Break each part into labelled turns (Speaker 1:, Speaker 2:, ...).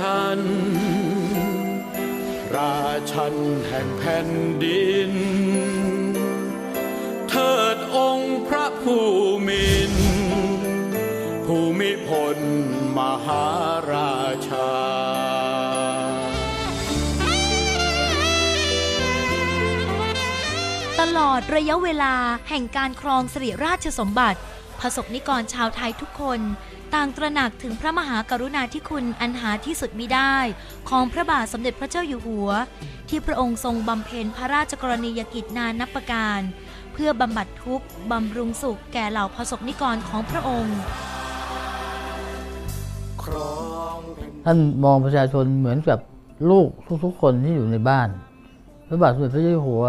Speaker 1: ชัน ราชันแห่งแผ่นดิน เทิดองค์พระผู้มิน ภูมิพลมหาราชา
Speaker 2: ตลอดระยะเวลาแห่งการครองสิริราชสมบัติ พระสกนิกรชาวไทยทุกคน ต่างตระหนักถึงพระมหากรุณาธิคุณอันหาที่สุดมิได้ ของพระบาทสมเด็จพระเจ้าอยู่หัว ที่พระองค์ทรงบำเพ็ญพระราชกรณียกิจนานนับประการ เพื่อบำบัดทุกข์บำรุงสุขแก่เหล่าพระสกนิกรของพระองค์
Speaker 3: ท่านมองประชาชนเหมือนกับลูกทุกๆ คนที่อยู่ในบ้าน พระบาทสมเด็จพระเจ้าอยู่หัว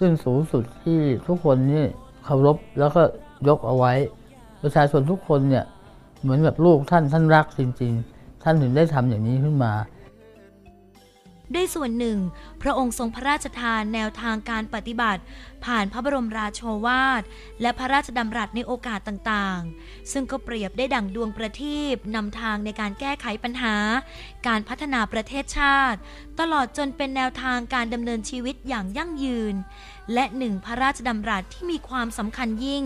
Speaker 3: ซึ่งสูงสุดที่ทุกคนนี่เคารพแล้วก็ยกเอาไว้ ประชาชนทุกคนเนี่ย เหมือนกับลูกท่านท่านรักจริง ๆ ท่านถึงได้ทำอย่างนี้ขึ้นมา
Speaker 2: ด้วยส่วนหนึ่ง พระองค์ทรงพระราชทานแนวทางการปฏิบัติ ผ่านพระบรมราโชวาท และพระราชดำรัสในโอกาสต่างๆ ซึ่งก็เปรียบได้ดั่งดวงประทีปนำทางในการแก้ไขปัญหา การพัฒนาประเทศชาติ ตลอดจนเป็นแนวทางการดำเนินชีวิตอย่างยั่งยืนและหนึ่งพระราชดำรัสที่มีความสำคัญยิ่ง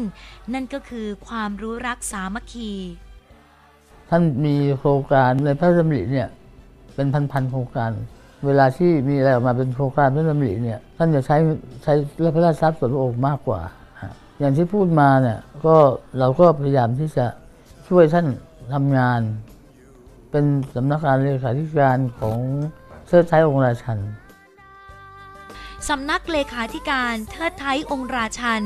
Speaker 2: นั่นก็คือความรู้รักสามัคคี
Speaker 3: ท่านมีโครงการในพระราชดำริเนี่ยเป็นพันๆโครงการ เวลาที่มีอะไรออกมาเป็นโครงการพระราชดำริเนี่ยท่านจะใช้ใช้พระราชทรัพย์ส่วนพระองค์มากกว่า อย่างที่พูดมาเนี่ยก็เราก็พยายามที่จะช่วยท่านทำงาน เป็นสำนักงานเลขาธิการของเชิดไทยองค์ราชัน
Speaker 2: สำนักเลขาธิการเทิดไทยองค์ราชัน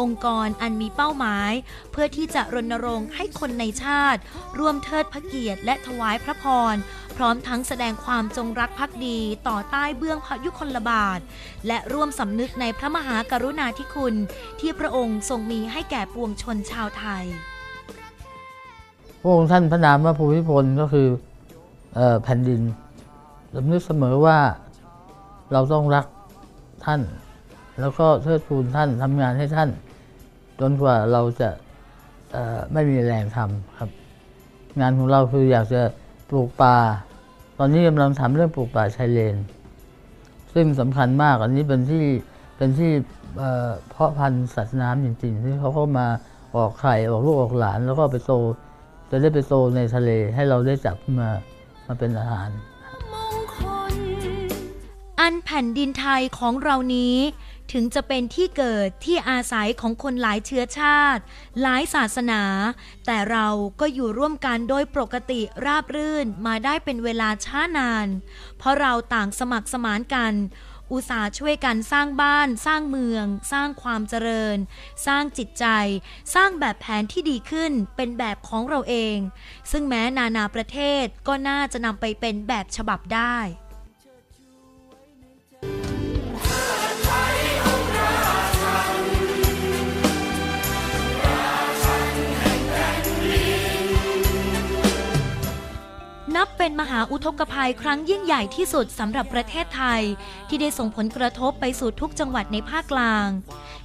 Speaker 2: องค์กรอันมีเป้าหมาย เพื่อที่จะรณรงค์ให้คนในชาติ ร่วมเทิดพระเกียรติและถวายพระพร พร้อมทั้งแสดงความจงรักภักดีต่อใต้เบื้องพระยุคลบาท และร่วมสำนึกในพระมหากรุณาธิคุณ ที่พระองค์ทรงมีให้แก่ปวงชนชาวไทย
Speaker 3: พระองค์ท่านพระนามว่าภูมิพลก็คือออแผ่นดินสำนึกเสมอว่าเราต้องรักท่าน แล้วก็เทิดทูนท่านทำงานให้ท่าน จนกว่าเราจะไม่มีแรงทำครับ งานของเราคืออยากจะปลูกป่า ตอนนี้กำลังทำเรื่องปลูกป่าชายเลน ซึ่งสำคัญมากอันนี้เป็นที่เป็นที่เพาะพันธุ์สัตว์น้ำจริงๆที่เขาเข้ามาออกไข่ออกลูกออกหลาน แล้วก็ไปโตจะได้ไปโตในทะเลให้เราได้จับมามาเป็นอาหาร
Speaker 2: อันแผ่นดินไทยของเรานี้ ถึงจะเป็นที่เกิดที่อาศัยของคนหลายเชื้อชาติ หลายศาสนา แต่เราก็อยู่ร่วมกันโดยปกติราบรื่นมาได้เป็นเวลาช้านาน เพราะเราต่างสมัครสมานกัน อุตสาห์ช่วยกันสร้างบ้าน สร้างเมือง สร้างความเจริญ สร้างจิตใจ สร้างแบบแผนที่ดีขึ้นเป็นแบบของเราเอง ซึ่งแม้นานาประเทศก็น่าจะนำไปเป็นแบบฉบับได้ เป็นมหาอุทกภัยครั้งยิ่งใหญ่ที่สุดสำหรับประเทศไทย ที่ได้ส่งผลกระทบไปสู่ทุกจังหวัดในภาคกลาง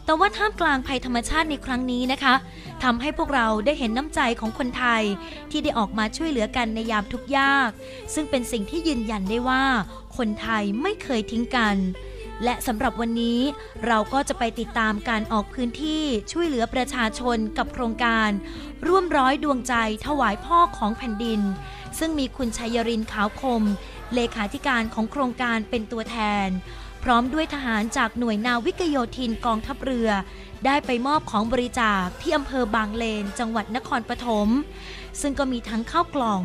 Speaker 2: แต่ว่าท่ามกลางภัยธรรมชาติในครั้งนี้นะคะทำให้พวกเราได้เห็นน้ำใจของคนไทย ที่ได้ออกมาช่วยเหลือกันในยามทุกยาก ซึ่งเป็นสิ่งที่ยืนยันได้ว่า คนไทยไม่เคยทิ้งกัน และสำหรับวันนี้เราก็จะไปติดตามการออกพื้นที่ช่วยเหลือประชาชนกับโครงการ ร่วมร้อยดวงใจถวายพ่อของแผ่นดิน ซึ่งมีคุณชัยรินขาวคม เลขาธิการของโครงการเป็นตัวแทน พร้อมด้วยทหารจากหน่วยนาวิกโยธินกองทัพเรือ ได้ไปมอบของบริจาคที่อำเภอบางเลน จังหวัดนครปฐมซึ่งก็มีทั้งข้าวกล่อง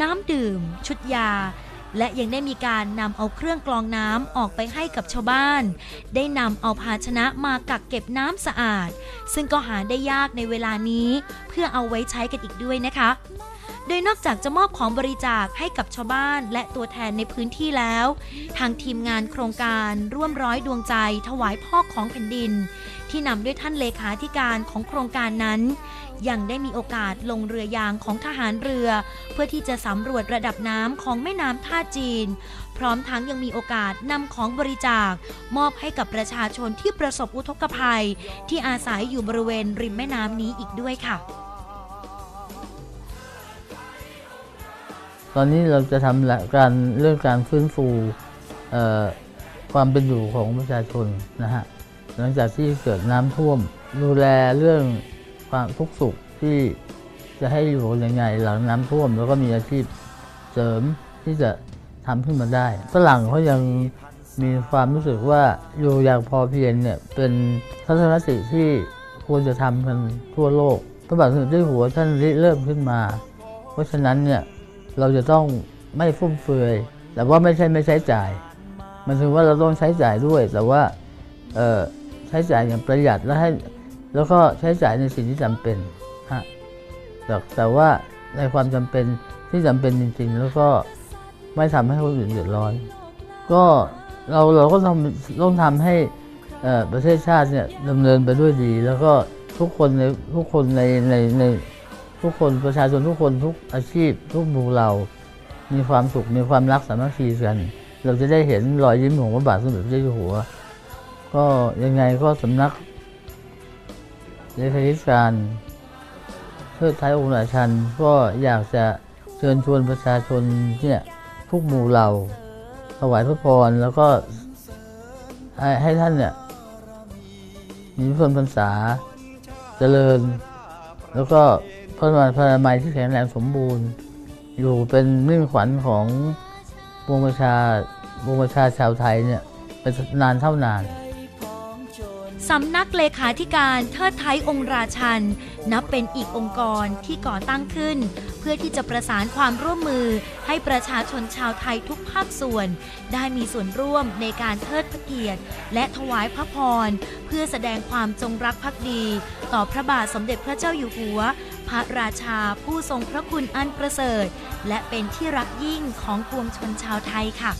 Speaker 2: น้ำดื่ม ชุดยา และยังได้มีการนำเอาเครื่องกรองน้ำออกไปให้กับชาวบ้าน ได้นำเอาภาชนะมากักเก็บน้ำสะอาด ซึ่งก็หาได้ยากในเวลานี้ เพื่อเอาไว้ใช้กันอีกด้วยนะคะ โดยนอกจากจะมอบของบริจาคให้กับชาวบ้านและตัวแทนในพื้นที่แล้ว ทางทีมงานโครงการร่วมร้อยดวงใจถวายพ่อของแผ่นดิน ที่นำด้วยท่านเลขาธิการของโครงการนั้น ยังได้มีโอกาสลงเรือยางของทหารเรือ เพื่อที่จะสำรวจระดับน้ำของแม่น้ำท่าจีน พร้อมทั้งยังมีโอกาสนำของบริจาค มอบให้กับประชาชนที่ประสบอุทกภัย ที่อาศัยอยู่บริเวณริมแม่น้ำนี้อีกด้วยค่ะ
Speaker 3: ตอนนี้เราจะทำการเรื่องการฟื้นฟูความเป็นอยู่ของประชาชนนะฮะหลังจากที่เกิดน้ำท่วม ดูแลเรื่องความทุกข์สุขที่จะให้อยู่ยังไงหลังน้ำท่วม แล้วก็มีอาชีพเสริมที่จะทำขึ้นมาได้ฝรั่งเขายังมีความรู้สึกว่าอยู่อย่างพอเพียงเนี่ยเป็นทัศนคติที่ควรจะทำกันทั่วโลกพระบาทสมเด็จเจ้าหัวท่านริเริ่มขึ้นมา เพราะฉะนั้นเนี่ย เราจะต้องไม่ฟุ่มเฟือย แต่ว่าไม่ใช่ไม่ใช้จ่าย มันถึงว่าเราต้องใช้จ่ายด้วย แต่ว่าใช้จ่ายอย่างประหยัดและให้แล้วก็ใช้จ่ายในสิ่งที่จำเป็นฮะแต่แต่ว่าในความจำเป็นที่จำเป็นจริง ๆ แล้วก็ไม่ทำให้คนอื่นเดือดร้อน ก็เราเราก็ต้องต้องทำให้ประเทศชาติเนี่ยดำเนินไปด้วยดี แล้วก็ทุกคนในทุกคนในในใน ทุกคนประชาชนทุกคนทุกอาชีพ ทุกหมู่เรามีความสุขมีความรักสามัคคีกัน เราจะได้เห็นรอยยิ้มของพระบาทสมเด็จพระเจ้าอยู่หัว ก็ยังไงก็สำนักเลขาธิการเทิดไทยองค์ราชันก็อยากจะเชิญชวนประชาชนเนี่ยทุกหมู่เราถวายพระพรแล้วก็ให้ให้ท่านเนี่ยมีพระพรรษาเจริญ แล้วก็ พระนาพระนามัยที่แข็งแรงสมบูรณ์ อยู่เป็นมิ่งขวัญของปวงประชาปวงประชาชาวไทยเนี่ยเป็นนานเท่านาน
Speaker 2: สำนักเลขาธิการเทิดไทยองค์ราชัน นับเป็นอีกองค์กรที่ก่อตั้งขึ้น เพื่อที่จะประสานความร่วมมือให้ประชาชนชาวไทยทุกภาคส่วน ได้มีส่วนร่วมในการเทิดพระเกียรติ และถวายพระพร เพื่อแสดงความจงรักภักดี ต่อพระบาทสมเด็จพระเจ้าอยู่หัว พระราชาผู้ทรงพระคุณอันประเสริฐ และเป็นที่รักยิ่งของปวงชนชาวไทยค่ะ